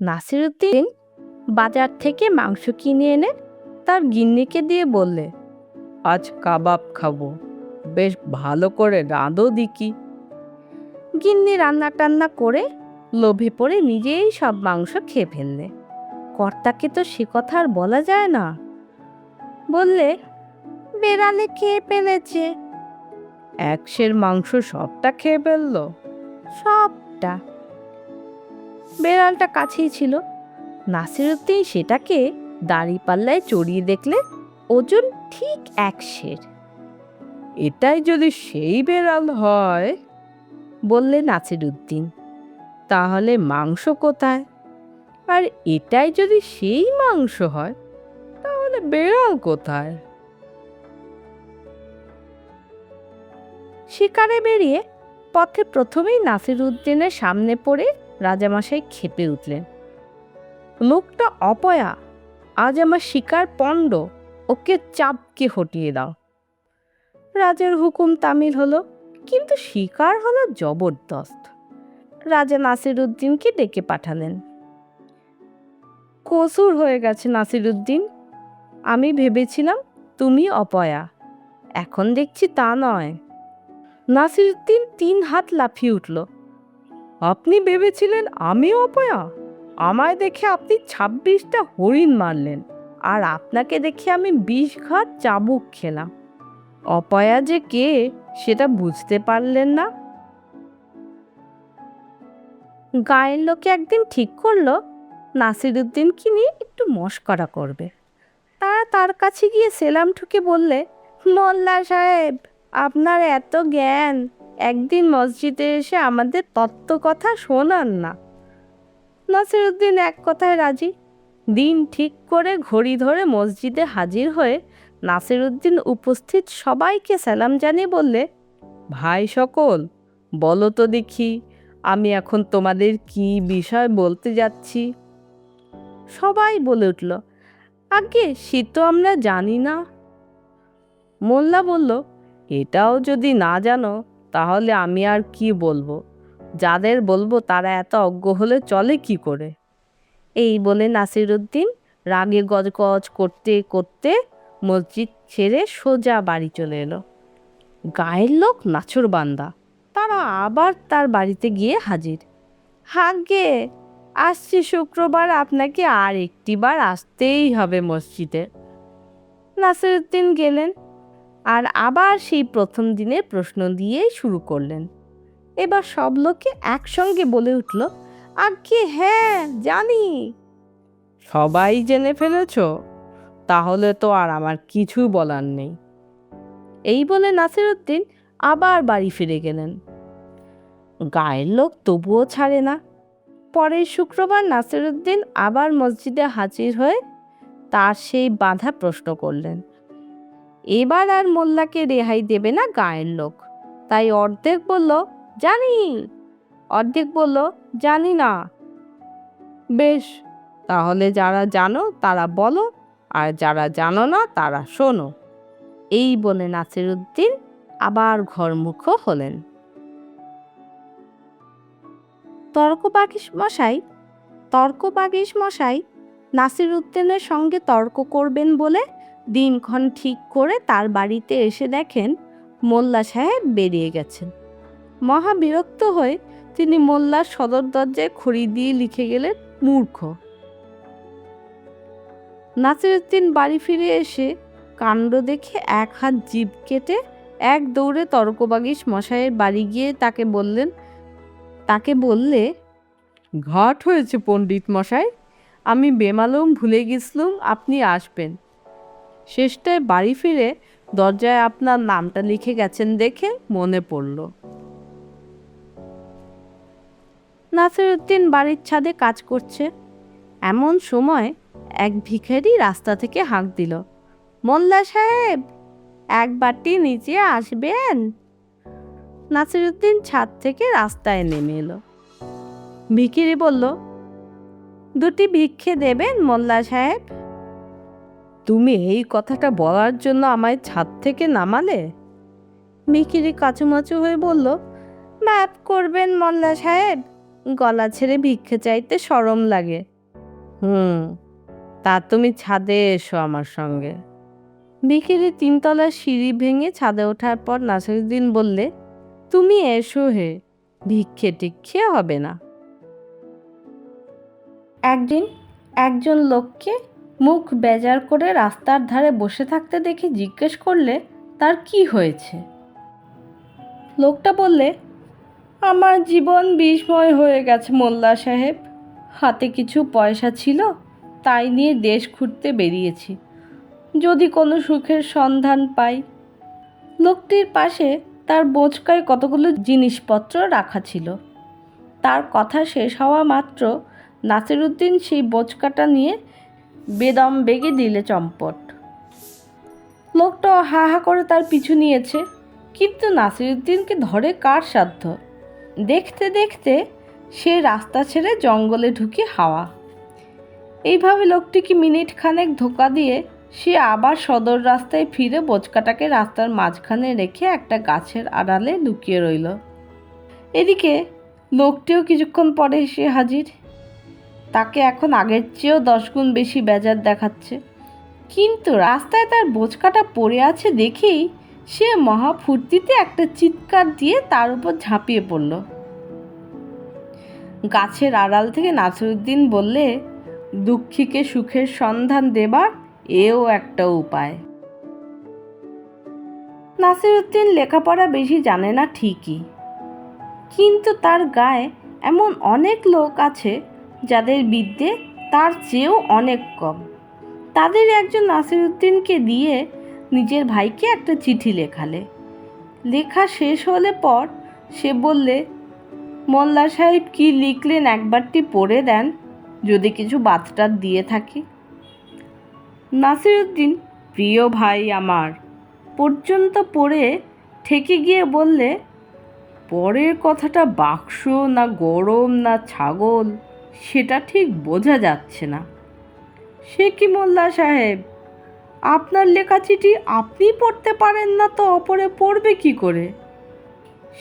নাসিরুদ্দিন বাজার থেকে মাংস কিনে এনে তার গিন্নিকে দিয়ে বললে আজ কাবাব খাব। বেশ ভালো করে রাঁধো দিকি গিন্নি রান্না টান্না করে লোভে পড়ে নিজেই সব মাংস খেয়ে ফেললে। কর্তাকে তো সে কথা আর বলা যায় না। বললে বেড়ালে খেয়ে ফেলেছে একশের মাংস সবটা খেয়ে ফেলল? সবটা। বেড়ালটা কাছেই ছিল। নাসিরুদ্দিন সেটাকে দাড়ি পাল্লায় চড়িয়ে দেখলে ওজন ঠিক এক সের এটাই যদি সেই বেড়াল হয়, বললে নাসিরুদ্দিন তাহলে মাংস কোথায়? আর এটাই যদি সেই মাংস হয়, তাহলে বেড়াল কোথায়? শিকারে বেরিয়ে পথে প্রথমেই নাসিরুদ্দিনের সামনে পড়ে রাজামশাই খেপে উঠলেন। লোকটা অপয়া, আজ আমার শিকার পণ্ড, ওকে চাপকে হটিয়ে দাও। রাজার হুকুম তামিল হলো, কিন্তু শিকার হলো জবরদস্ত। রাজা নাসিরুদ্দিনকে ডেকে পাঠালেন। কসুর হয়ে গেছে নাসিরুদ্দিন, আমি ভেবেছিলাম তুমি অপয়া, এখন দেখছি তা নয়। নাসিরুদ্দিন তিন হাত লাফিয়ে উঠল। আপনি ভেবেছিলেন আমি অপয়া? আমায় দেখে আপনি ছাব্বিশটা হরিণ মারলেন, আর আপনাকে দেখে আমি বিষ ঘাত চাবুক খেলাম। অপয়া যে কে, সেটা বুঝতে পারলেন না। গায়ের লোকে একদিন ঠিক করল নাসিরুদ্দিনকে নিয়ে একটু মস্করা করবে। তারা তার কাছে গিয়ে সেলাম ঠুকে বললে, মোল্লা সাহেব, আপনার এত জ্ঞান একদিন মসজিদে এসে আমাদের তত্ত্ব কথা শোনান না। নাসিরুদ্দিন এক কথায় রাজি। দিন ঠিক করে ঘড়ি ধরে মসজিদে হাজির হয়ে নাসিরুদ্দিন উপস্থিত সবাইকে সালাম জানিয়ে বললে, ভাই সকল, বলো তো দেখি, আমি এখন তোমাদের কি বিষয় বলতে যাচ্ছি? সবাই বলে উঠল আগে সে তো আমরা জানি না। মোল্লা বলল, এটাও যদি না জানো তাহলে আমি আর কি বলব? যাদের বলব তারা এত অজ্ঞ হলে চলে কি করে? এই বলে নাসিরুদ্দিন রাগে গজগজ করতে করতে মসজিদ ছেড়ে সোজা বাড়ি চলে এলো। গায়ের লোক নাছর বান্দা। তারা আবার তার বাড়িতে গিয়ে হাজির। হাগে, আসছি শুক্রবার, আপনাকে আর একটিবার আসতেই হবে মসজিদে। নাসিরুদ্দিন গেলেন। আর আবার সেই প্রথম দিনের প্রশ্ন দিয়েই শুরু করলেন। এবার সব লোকে একসঙ্গে বলে উঠল আগে হ্যাঁ জানি। সবাই জেনে ফেলেছ? তাহলে তো আর আমার কিছু বলার নেই। এই বলে নাসিরুদ্দিন আবার বাড়ি ফিরে গেলেন। গায়ের লোক তবুও ছাড়ে না। পরের শুক্রবার নাসিরুদ্দিন আবার মসজিদে হাজির হয়ে তার সেই বাধা প্রশ্ন করলেন। এবার আর মোল্লাকে রেহাই দেবে না গায়ের লোক। তাই অর্ধেক বলল, জানি। অর্ধেক বলল, জানি না। বেশ, তাহলে যারা জানো তারা বলো, আর যারা জানো না তারা শোনো। এই বলে নাসিরুদ্দিন আবার ঘরমুখ হলেন। তর্কবাগিস মশাই তর্কবাগিস মশাই নাসিরুদ্দিনের সঙ্গে তর্ক করবেন বলে দিনক্ষণ ঠিক করে তার বাড়িতে এসে দেখেন মোল্লা সাহেব বেরিয়ে গেছেন। মহা বিরক্ত হয়ে তিনি মোল্লার সদর দরজায় খড়ি দিয়ে লিখে গেলেন, মূর্খ। নাসিরুদ্দিন বাড়ি ফিরে এসে কাণ্ড দেখে এক হাত জিভ কেটে এক দৌড়ে তর্কবাগিস মশাইয়ের বাড়ি গিয়ে তাকে বললেন, তাকে বললে ঘাট হয়েছে পণ্ডিত মশাই। আমি বেমালুম ভুলে গেছিলুম, আপনি আসবেন। শেষটায় বাড়ি ফিরে দরজায় আপনার নামটা লিখে গেছেন দেখে মনে পড়ল। নাসিরুদ্দিন বাড়ির ছাদে কাজ করছে। এমন সময় এক ভিখারি রাস্তা থেকে হাঁক দিল, মোল্লা সাহেব, এক বাটি নিচে আসবেন? নাসিরুদ্দিন ছাদ থেকে রাস্তায় নেমে এলো। ভিখিরি বলল, দুটি ভিক্ষে দেবেন মোল্লা সাহেব? তুমি এই কথাটা বলার জন্য আমায় ছাদ থেকে নামালে? ভিখিরি কাচুমাচু হয়ে বলল ম্যাপ করবেন মোল্লা সাহেব, গলা ছেড়ে ভিক্ষে চাইতে সরম লাগে। হুম, তা তুমি ছাদে এসো আমার সঙ্গে। বিকেলে তিনতলার সিঁড়ি ভেঙে ছাদে ওঠার পর নাসিরুদ্দিন বললে, তুমি এসো হে, ভিক্ষে টিক্ষে হবে না। একদিন একজন লোককে মুখ বেজার করে রাস্তার ধারে বসে থাকতে দেখে জিজ্ঞেস করলে, তার কি হয়েছে? লোকটা বললে, আমার জীবন বিস্ময় হয়ে গেছে মোল্লা সাহেব। হাতে কিছু পয়সা ছিল, তাই নিয়ে দেশ ঘুরতে বেরিয়েছি। যদি কোনো সুখের সন্ধান পাই। লোকটির পাশে তার বোঁচকায় কতগুলো জিনিসপত্র রাখা ছিল। তার কথা শেষ হওয়া মাত্র নাসিরুদ্দিন সেই বোঁচকাটা নিয়ে বেদম বেগে দিলে চম্পট। লোকটা হা হা করে তার পিছু নিয়েছে। কিন্তু নাসিরুদ্দিনকে ধরে কার সাধ্য? দেখতে দেখতে সে রাস্তা ছেড়ে জঙ্গলে ঢুকে হাওয়া। এইভাবে লোকটিকে মিনিট খানেক ধোকা দিয়ে সে আবার সদর রাস্তায় ফিরে বোচকাটাকে রাস্তার মাঝখানে রেখে একটা গাছের আড়ালে লুকিয়ে রইল। এদিকে লোকটিও কিছুক্ষণ পরে এসে হাজির। তাকে এখন আগের চেয়েও দশ গুণ বেশি বেজার দেখাচ্ছে। কিন্তু রাস্তায় তার বোচকাটা পড়ে আছে দেখেই সে মহা ফুর্তিতে একটা চিৎকার দিয়ে তার উপর ঝাঁপিয়ে পড়ল। গাছের আড়াল থেকে নাসিরুদ্দিন বললে, দুঃখীকে সুখের সন্ধান দেবার এও একটা উপায়। নাসিরুদ্দিন লেখাপড়া বেশি জানে না ঠিকই। কিন্তু তার গায়ে এমন অনেক লোক আছে যাদের বিদ্যে তার চেয়েও অনেক কম। তাদের একজন নাসিরুদ্দিনকে দিয়ে নিজের ভাইকে একটা চিঠি লেখালে। লেখা শেষ হলে পর সে বললে, মোল্লা সাহেব কি লিখলেন একবারটি পড়ে দেন, যদি কিছু বার্তা দিয়ে থাকি? নাসিরুদ্দিন, প্রিয় ভাই আমার, পর্যন্ত পড়ে ঠেকে গিয়ে বললে, পরের কথাটা বাক্স না গরম না ছাগল সেটা ঠিক বোঝা যাচ্ছে না। সে কি মোল্লা সাহেব? আপনার লেখা চিঠি আপনি পড়তে পারেন না তো অপরে পড়বে কি করে?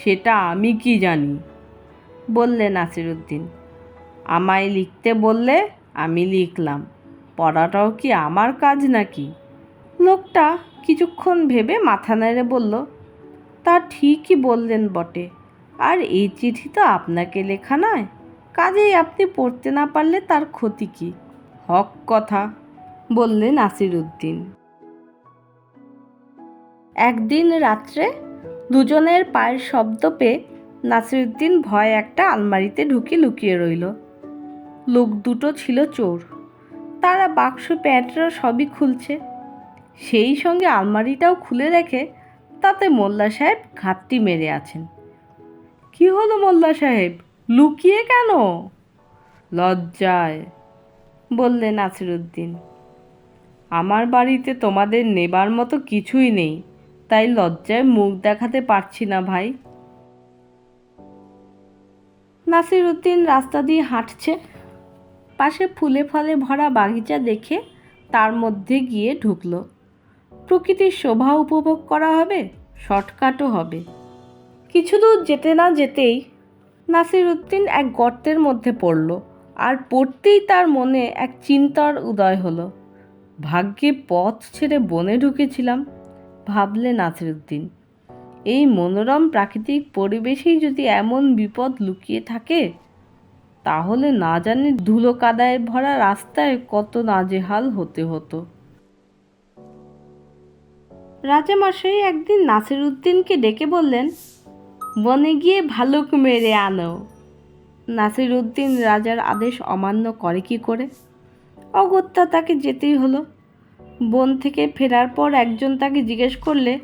সেটা আমি কি জানি? বললে নাসিরুদ্দিন। আমায় লিখতে বললে আমি লিখলাম। পড়াটাও কি আমার কাজ নাকি? লোকটা কিছুক্ষণ ভেবে মাথা নেড়ে বলল, তা ঠিকই বললেন বটে। আর এই চিঠি তো আপনাকে লেখা নয়। কাজেই আপনি পড়তে না পারলে তার ক্ষতি কি? হক কথা বললে নাসিরুদ্দিন একদিন রাত্রে দুজনের পায়ের শব্দ পেয়ে নাসিরুদ্দিন ভয় একটা আলমারিতে ঢুকে লুকিয়ে রইল। লোক দুটো ছিল চোর। তারা বাক্স, প্যান্টরা সবই খুলছে। সেই সঙ্গে আলমারিটাও খুলে রেখে তাতে মোল্লা সাহেব ঘাটটি মেরে আছেন। কি হলো মোল্লা সাহেব? লুকিয়ে কেন? লজ্জায়, বললে নাসিরুদ্দিন। আমার বাড়িতে তোমাদের নেবার মতো কিছুই নেই, তাই লজ্জায় মুখ দেখাতে পারছি না ভাই। নাসিরুদ্দিন রাস্তা দিয়ে হাঁটছে, পাশে ফুলে ফলে ভরা বাগিচা দেখে তার মধ্যে গিয়ে ঢুকলো। প্রকৃতির শোভা উপভোগ করা হবে, শর্টকাটও হবে। কিছু দূর যেতে না যেতেই নাসিরুদ্দিন এক গর্তের মধ্যে পড়ল আর পড়তেই তার মনে এক চিন্তার উদয় হলো। ভাগ্যে পথ ছেড়ে বনে ঢুকেছিলাম, ভাবলে নাসিরুদ্দিন। এই মনোরম প্রাকৃতিক পরিবেশেই যদি এমন বিপদ লুকিয়ে থাকে, তাহলে না জানি ধুলো কাদায় ভরা রাস্তায় কত নাজেহাল হতে হতো। রাজামশাই একদিন নাসিরুদ্দিনকে ডেকে বললেন বনে গিয়ে ভালুক মেরে আনো। নাসিরুদ্দিন রাজার আদেশ অমান্য করে কি করে? অগত্যা তাকে যেতেই হলো। বন থেকে ফেরার পর একজন তাকে জিজ্ঞেস করলে,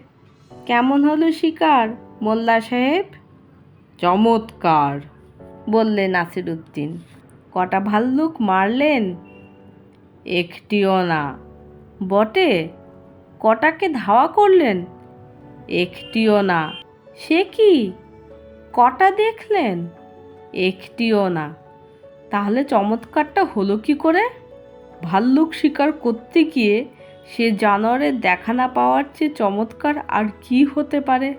কেমন হলো শিকার, মোল্লা সাহেব? চমৎকার, বললে নাসিরুদ্দিন। কটা ভাল্লুক মারলেন? একটিও না। বটে? কটাকে ধাওয়া করলেন? একটিও না। সে কি? কটা দেখলেন? একটিও না। তাহলে চমৎকারটা হলো কি করে? ভাল্লুক শিকার করতে গিয়ে সে জানোয়ারের দেখা না পাওয়ার চেয়ে চমৎকার আর কি হতে পারে?